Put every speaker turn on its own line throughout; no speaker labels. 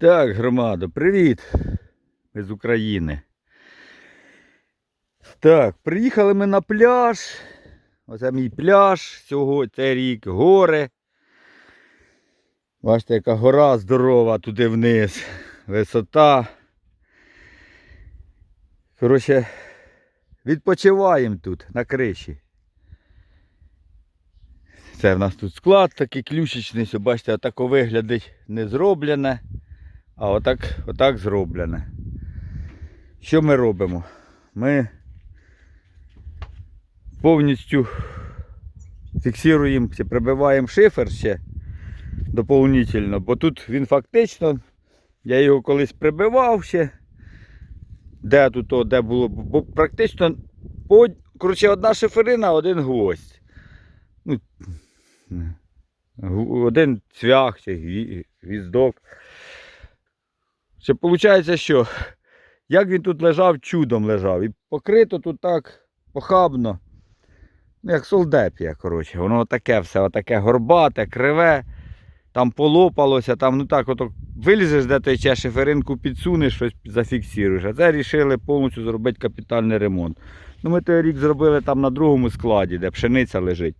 Так, громадо, привіт! Ми з України. Так, приїхали ми на пляж. Оце мій пляж цього цей рік, гори. Бачите, яка гора здорова туди вниз. Висота. Коротше, відпочиваємо тут на криші. Це в нас тут склад такий ключичний, бачите, отако виглядить не зроблене, а отак, отак зроблене. Що ми робимо? Ми повністю фіксуємо, прибиваємо шифер ще доповнительно, бо тут він фактично, я його колись прибивав ще, де тут, о, де було, бо практично коротше, одна шиферина, один гвоздь. Ну, один цвях чи гвіздок. Ще виходить, що як він тут лежав, чудом лежав. І покрито тут так похабно. Ну, як солдепія, коротше. Воно таке все, отаке горбате, криве, там полопалося, там, ну так, ото вилізеш де той ще шиферинку підсунеш, щось зафіксуєш. А це рішили повністю зробити капітальний ремонт. Ну, ми той рік зробили там на другому складі, де пшениця лежить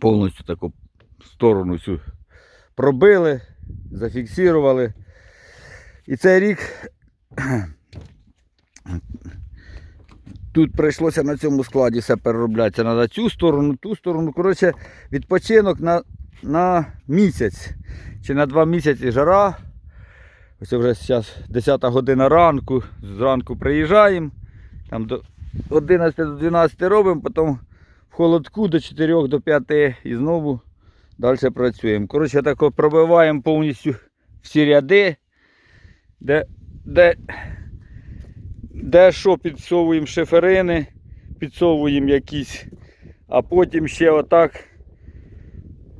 повністю таку сторону всю пробили, зафіксували. І цей рік тут прийшлося на цьому складі все переробляти. Треба цю сторону, ту сторону. Коротше, відпочинок на, на місяць чи на два місяці жара. Ось вже зараз 10 година ранку, зранку приїжджаємо, там до 11 до 12 робимо, потім в холодку до 4 до 5 і знову далі працюємо. Коротше, так пробиваємо повністю всі ряди, де, де, де що підсовуємо шиферини, підсовуємо якісь, а потім ще отак.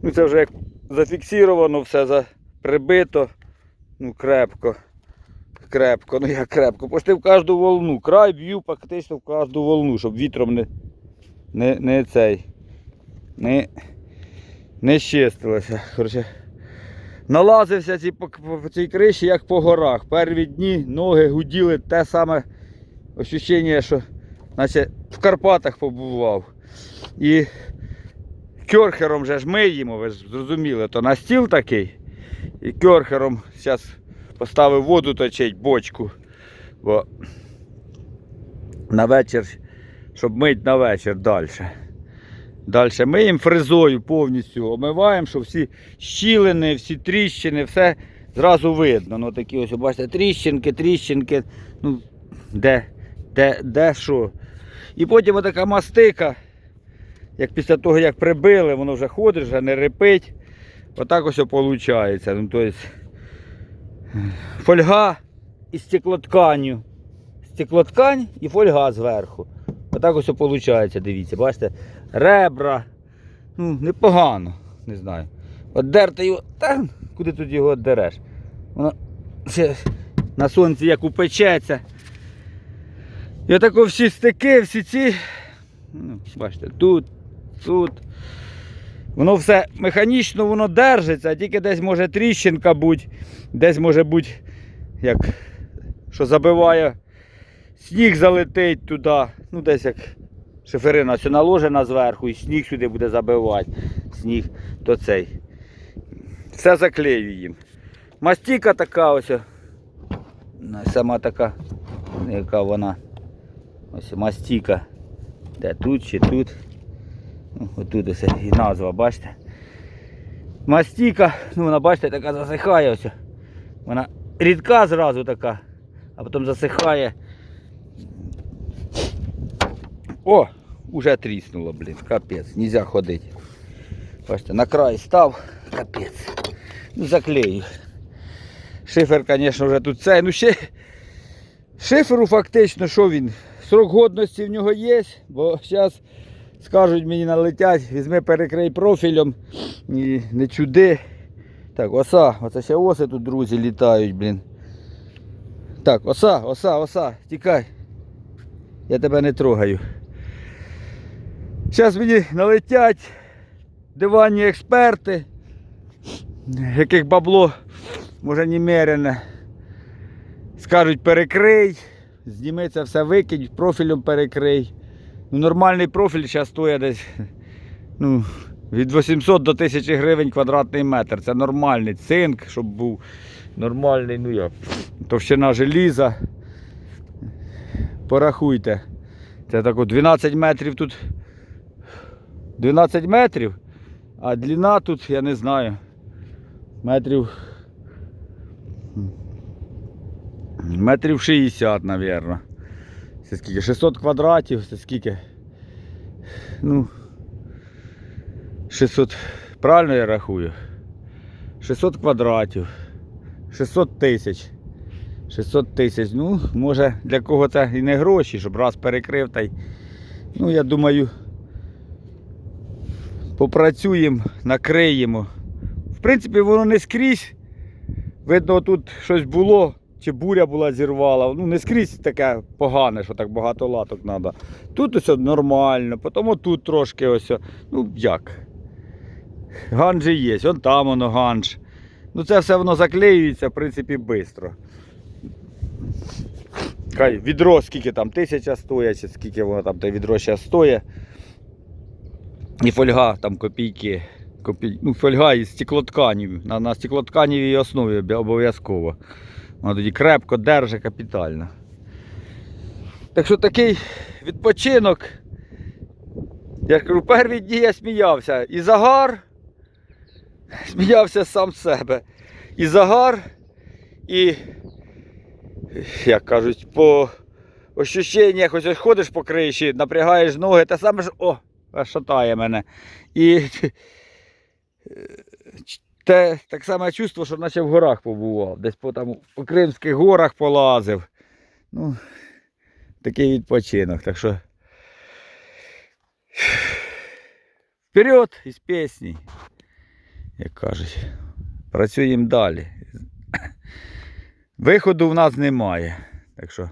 Ну це вже як зафіксировано, все прибито, ну крепко. Крепко, ну як крепко. Пошти в кожну волну. Край б'ю практично в кожну волну, щоб вітром не, не, не цей. Не, не щистилося. Коротше, налазився ці, по, по, цій криші, як по горах. Перві дні ноги гуділи те саме ощущення, що наче в Карпатах побував. І кьорхером же ж миємо, ви ж зрозуміли, то на стіл такий. І кьорхером зараз поставив воду точить, бочку. Бо на вечір, щоб мить на вечір далі. Далі миємо фрезою повністю, омиваємо, щоб всі щілини, всі тріщини, все зразу видно. Ну такі ось, бачите, тріщинки, тріщинки, ну, де, де, де що. І потім отака мастика, як після того, як прибили, воно вже ходить, вже не репить. Отак ось виходить. Ну, тобто, фольга і стеклотканню. Стеклоткань і фольга зверху. Отак ось виходить, дивіться, бачите, ребра. Ну, непогано, не знаю. От дерти його, та куди тут його дереш? Воно ще на сонці як упечеться. І отако всі стики, всі ці. Ну, бачите, тут, тут. Воно все механічно воно держиться, а тільки десь може тріщинка бути, десь може бути, як що забиває, сніг залетить туди, ну десь як шиферина все наложена зверху і сніг сюди буде забивати. Сніг то цей. Все заклеюємо. Мастіка така ось. Ну, Сама така, яка вона. Ось мастіка. Де тут чи тут. Ну, Отут ось і назва, бачите. Мастіка, ну вона бачите, така засихає ось. Вона рідка зразу така, а потім засихає. О, уже тріснуло, блін, капець, нельзя ходити. Бачите, на край став, капець. Ну заклею. Шифер, звісно, вже тут цей. Ну ще шиферу фактично, що він? Срок годності в нього є, бо зараз скажуть мені налетять, візьми перекрий профілем і не чуди. Так, оса, оце ще оси тут, друзі, літають, блін. Так, оса, оса, оса, тікай. Я тебе не трогаю. Зараз мені налетять диванні експерти, яких бабло може немерене. Скажуть перекрий, зніми це все викинь, профілем перекрий. Ну, нормальний профіль зараз стоїть десь ну, від 800 до 1000 гривень квадратний метр. Це нормальний цинк, щоб був нормальний, ну як, товщина желіза. Порахуйте. Це так от 12 метрів тут. 12 метрів, а длина тут, я не знаю, метрів. Метрів 60, мабуть. Це скільки? 600 квадратів, це скільки? Ну. 600. Правильно я рахую? 600 квадратів. 600 тисяч. 600 тисяч. Ну, може для кого це і не гроші, щоб раз перекрив та й. Ну, я думаю, попрацюємо, накриємо. В принципі, воно не скрізь. Видно, тут щось було, чи буря була зірвала. Ну, не скрізь таке погане, що так багато латок треба. Тут ось нормально, потім тут трошки ось. Ну, як. Ганжі є, вон там воно ганж. Ну це все воно заклеюється, в принципі, швидко. Хай відро скільки там, тисяча стоїть, чи скільки воно там те відро зараз стоїть. І фольга там копійки. Копій... Ну, фольга із стеклотканів. На, на стеклотканівій основі обов'язково. Вона тоді крепко держить капітально. Так що такий відпочинок. Я кажу, перші дні я сміявся. І загар. Сміявся сам себе. І загар, і, як кажуть, по ощущеннях, ось ходиш по криші, напрягаєш ноги, та саме ж о, шатає мене. І те так саме чувство, що наче в горах побував. Десь по, там, по Кримських горах полазив. Ну, такий відпочинок. Так що. Вперед із пісні, як кажуть. Працюємо далі. Виходу в нас немає. Так що